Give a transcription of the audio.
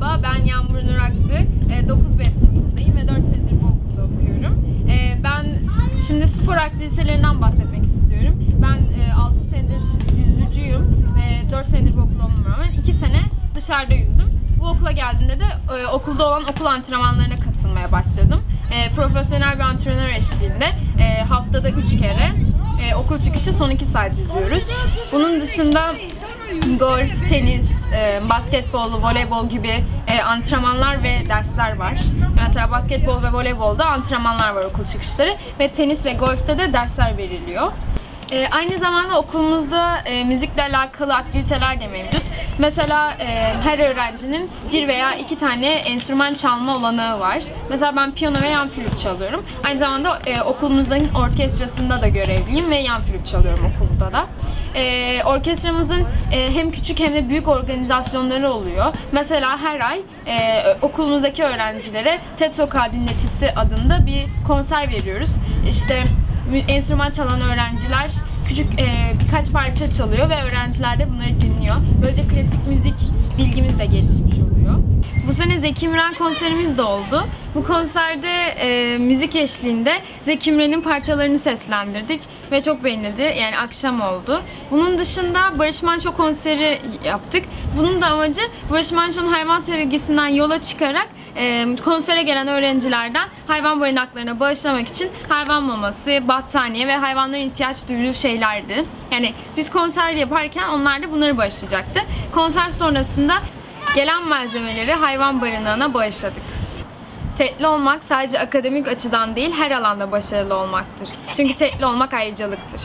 Merhaba, ben Yağmur Nur Aktı. E, 9B sınıfındayım ve 4 senedir bu okulda okuyorum. E, Ben şimdi spor aktivitelerinden bahsetmek istiyorum. Ben e, 6 senedir yüzücüyüm ve 4 senedir bu okulda olmama rağmen 2 sene dışarıda yüzdüm. Bu okula geldiğimde de e, okulda olan okul antrenmanlarına katılmaya başladım. E, Profesyonel bir antrenör eşliğinde e, haftada 3 kere e, okul çıkışı son 2 saat yüzüyoruz. Bunun dışında golf, tenis, e, basketbol, voleybol gibi e, antrenmanlar ve dersler var. Mesela basketbol ve voleybolda antrenmanlar var okul çıkışları ve tenis ve golfte de dersler veriliyor. E, aynı zamanda okulumuzda e, müzikle alakalı aktiviteler de mevcut. Mesela e, her öğrencinin bir veya iki tane enstrüman çalma olanağı var. Mesela ben piyano ve yan flüt çalıyorum. Aynı zamanda e, okulumuzun orkestrasında da görevliyim ve yan flüt çalıyorum okulda da. E, orkestramızın e, hem küçük hem de büyük organizasyonları oluyor. Mesela her ay e, okulumuzdaki öğrencilere TED Sokağı Dinletisi adında bir konser veriyoruz. İşte enstrüman çalan öğrenciler küçük e, birkaç parça çalıyor ve öğrenciler de bunları dinliyor. Böylece klasik müzik bilgimiz de gelişmiş oluyor. Sene Zeki Müren konserimiz de oldu. Bu konserde e, müzik eşliğinde Zeki Müren'in parçalarını seslendirdik ve çok beğenildi. Yani akşam oldu. Bunun dışında Barış Manço konseri yaptık. Bunun da amacı Barış Manço'nun hayvan sevgisinden yola çıkarak e, konsere gelen öğrencilerden hayvan barınaklarına bağışlamak için hayvan maması, battaniye ve hayvanların ihtiyaç duyduğu şeylerdi. Yani biz konser yaparken onlar da bunları bağışlayacaktı. Konser sonrasında gelen malzemeleri hayvan barınağına bağışladık. Tekli olmak sadece akademik açıdan değil her alanda başarılı olmaktır. Çünkü tekli olmak ayrıcalıktır.